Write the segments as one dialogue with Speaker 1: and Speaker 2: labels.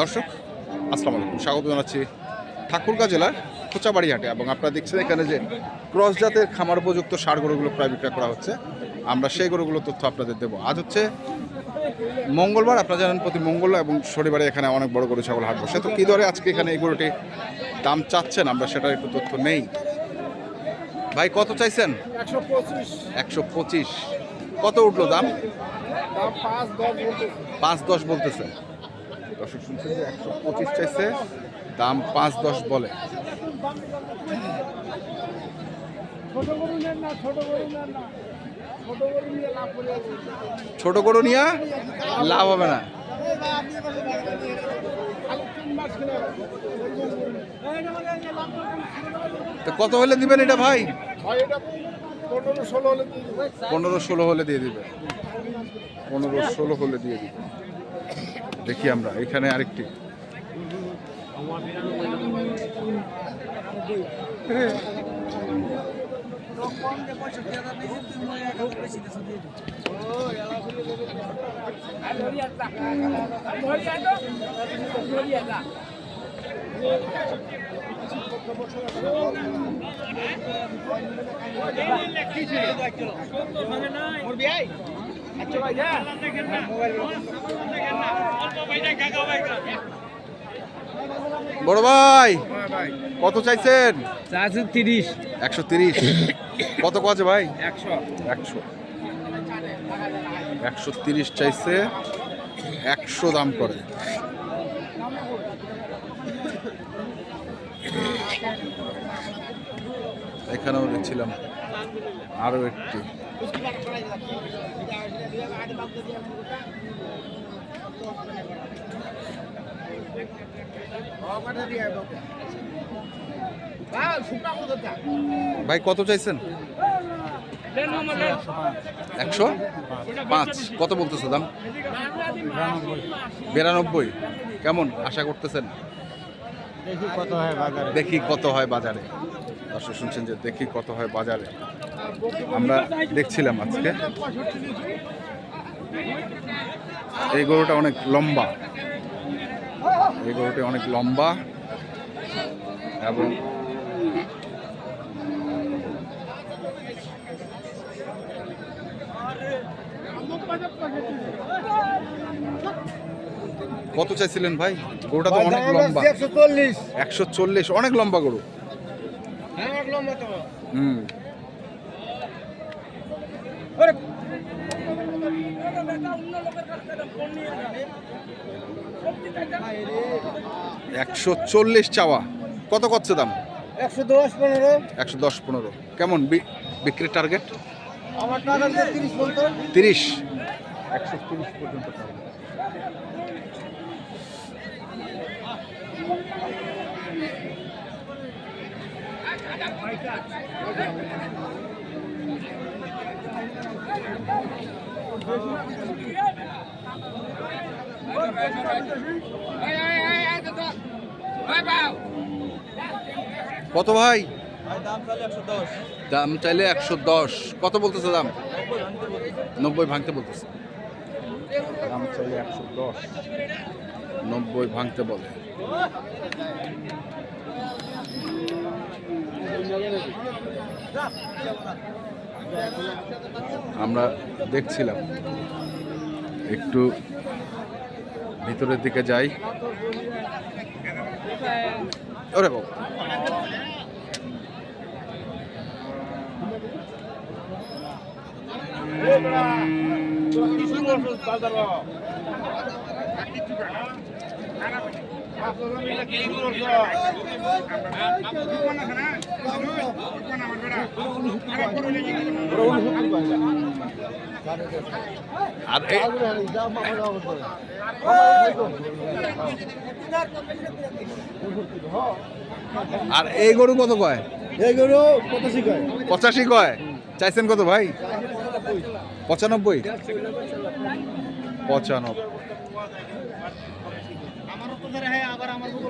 Speaker 1: দর্শক আসসালামু আলাইকুম। স্বাগত জানাচ্ছি ঠাকুরগাঁ জেলার খোঁচাবাড়ি হাটে এবং আপনারা দেখছেন এখানে যে ক্রস জাতের খামার উপযুক্ত সার গরুগুলো প্রায় বিক্রয় করা হচ্ছে। আমরা সেই গরুগুলোর তথ্য আপনাদের দেবো। আজ হচ্ছে মঙ্গলবার আপনারা জানেন প্রতি মঙ্গলবার এবং শনিবারে এখানে অনেক বড় গরু ছাগল হাট বসে। তো কী দরে আজকে এখানে এই গরুটি দাম চাচ্ছেন? আমরা সেটার একটু তথ্য নেই। ভাই কত চাইছেন?
Speaker 2: একশো পঁচিশ।
Speaker 1: কত উঠল দাম?
Speaker 2: পাঁচ দশ
Speaker 1: বলতেছে। দর্শক শুনছেন যে একশো পঁচিশ চাইছে দাম পাঁচ দশ বলে।
Speaker 2: ছোট গরু নিয়ে লাভ
Speaker 1: হবে না। কত হলে দিবেন এটা ভাই
Speaker 2: এটা পনেরো ষোলো হলে দিয়ে
Speaker 1: পনেরো ষোলো হলে দিয়ে দিবে পনেরো ষোলো হলে দিয়ে দিবে দেখি আমরা এখানে আরেকটি বড় ভাই কত চাইছেন?
Speaker 2: চারশো তিরিশ।
Speaker 1: একশো তিরিশ। কত কছে ভাই?
Speaker 2: একশো।
Speaker 1: একশো। একশো তিরিশ চাইছে একশো দাম করে। এখানেও দেখছিলাম আরও একটি। ভাই, কত চাইছেন? একশো? পাঁচ। কত বলতেছে দাম? বিরানব্বই। কেমন? আশা করতেছেন?
Speaker 2: দেখি কত হয় বাজারে।
Speaker 1: দর্শক শুনছেন যে দেখি কত হয় বাজারে। আমরা দেখছিলাম আজকে। এই গরুটা অনেক লম্বা। এই গরুটা অনেক লম্বা। এবং কত চাইছিলেন ভাই? গরুটা তো অনেক লম্বা।
Speaker 2: একশো চল্লিশ।
Speaker 1: অনেক লম্বা গরু।
Speaker 2: হ্যাঁ
Speaker 1: হুম। একশো চল্লিশ চাওয়া। কত করছে দাম?
Speaker 2: একশো দশ পনেরো।
Speaker 1: একশো দশ পনেরো। কেমন বিক্রির টার্গেট
Speaker 2: আমার তিরিশ
Speaker 1: তিরিশ। একশো তিরিশ পর্যন্ত কত ভাই?
Speaker 2: দাম
Speaker 1: চাইলে একশো দশ। কত বলতেছে দাম? নব্বই ভাঙতে বলতেছে। দাম চাইলে একশো দশ। নব্বই ভাঙতে বলে। আমরা দেখছিলাম। একটু ভিতরের দিকে যাই। ওরে বাবা। আর এই গরু কত কয়?
Speaker 2: এইগুলো পঁচাশি কয়।
Speaker 1: পঁচাশি কয়। চাইছেন কত ভাই? পঁচানব্বই। পঁচানব্বই।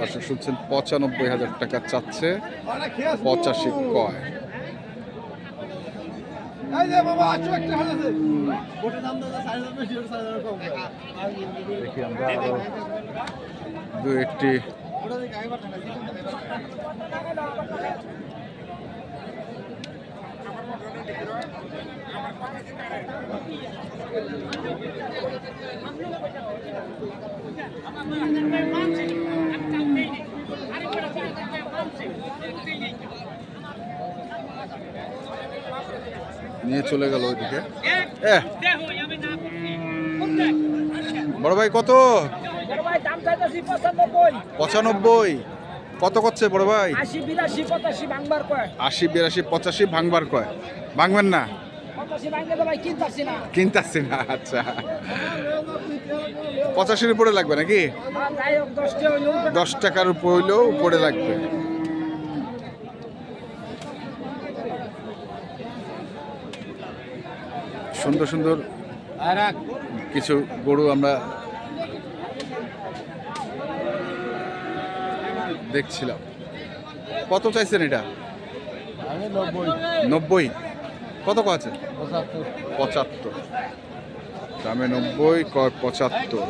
Speaker 1: দর্শক শুনছেন পঁচানব্বই হাজার টাকা চাচ্ছে পঁচাশি কয়। দেখি আমরা আরও। দু একটি নিয়ে চলে গেল ওইদিকে। বড় ভাই কত?
Speaker 3: পঁচানব্বই।
Speaker 1: কত করছে বড় ভাই?
Speaker 3: আশি বিরাশি পঁচাশি ভাঙবার কয়।
Speaker 1: আশি বিরাশি পঁচাশি ভাঙবার কয়। ভাঙবেন না।
Speaker 3: কিনতাছি না।
Speaker 1: আচ্ছা। পঁচাশির উপরে লাগবে নাকি?
Speaker 3: হইলেও
Speaker 1: দশ টাকার উপর হইলেও উপরে লাগবে। সুন্দর সুন্দর কিছু গরু আমরা দেখছিলাম। কত চাইছেন এটা?
Speaker 2: নব্বই।
Speaker 1: নব্বই? কত ক আছে?
Speaker 2: পঁচাত্তর।
Speaker 1: দামে নব্বই কয় পঁচাত্তর।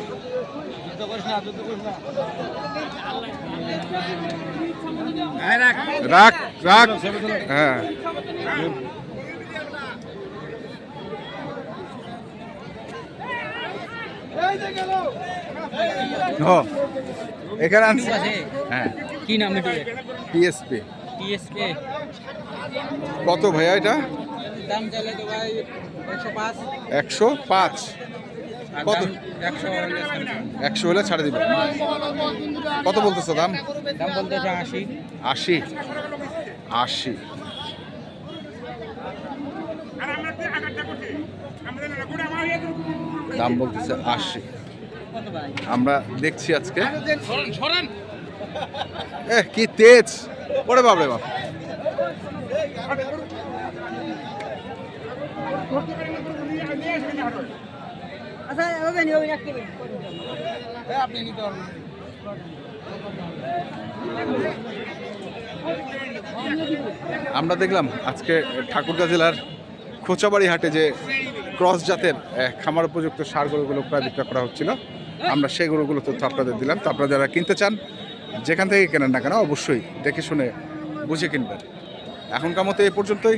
Speaker 1: রাখ রাখ। হ্যাঁ। ও, এখানে আনছি। হ্যাঁ।
Speaker 3: কি নাম
Speaker 1: টিএসপি
Speaker 3: টিএসকে
Speaker 1: কত ভাইয়া এটা?
Speaker 3: দাম চাইলে তো ভাই একশো পাঁচ।
Speaker 1: একশো পাঁচ। কত?
Speaker 3: একশো
Speaker 1: হলে ছাড়ে দিবে। কত বলতেছো দাম?
Speaker 3: দাম বলতেছে আশি।
Speaker 1: আশি। আশি। দাম বলতেছে আশি। আমরা দেখছি আজকে। এ কি তেজ। ওরে বাপরে আমরা দেখলাম আজকে ঠাকুরগাঁ জেলার খোঁচাবাড়ি হাটে যে ক্রস জাতের খামার উপযুক্ত সার গরুগুলো প্রায় বিক্রয় করা হচ্ছিল। আমরা সেই গরুগুলো তথ্য আপনাদের দিলাম। তো আপনারা যারা কিনতে চান, যেখান থেকে কেনেন না কেন, অবশ্যই দেখে শুনে বুঝে কিনবেন। এখনকার মতো এই পর্যন্তই।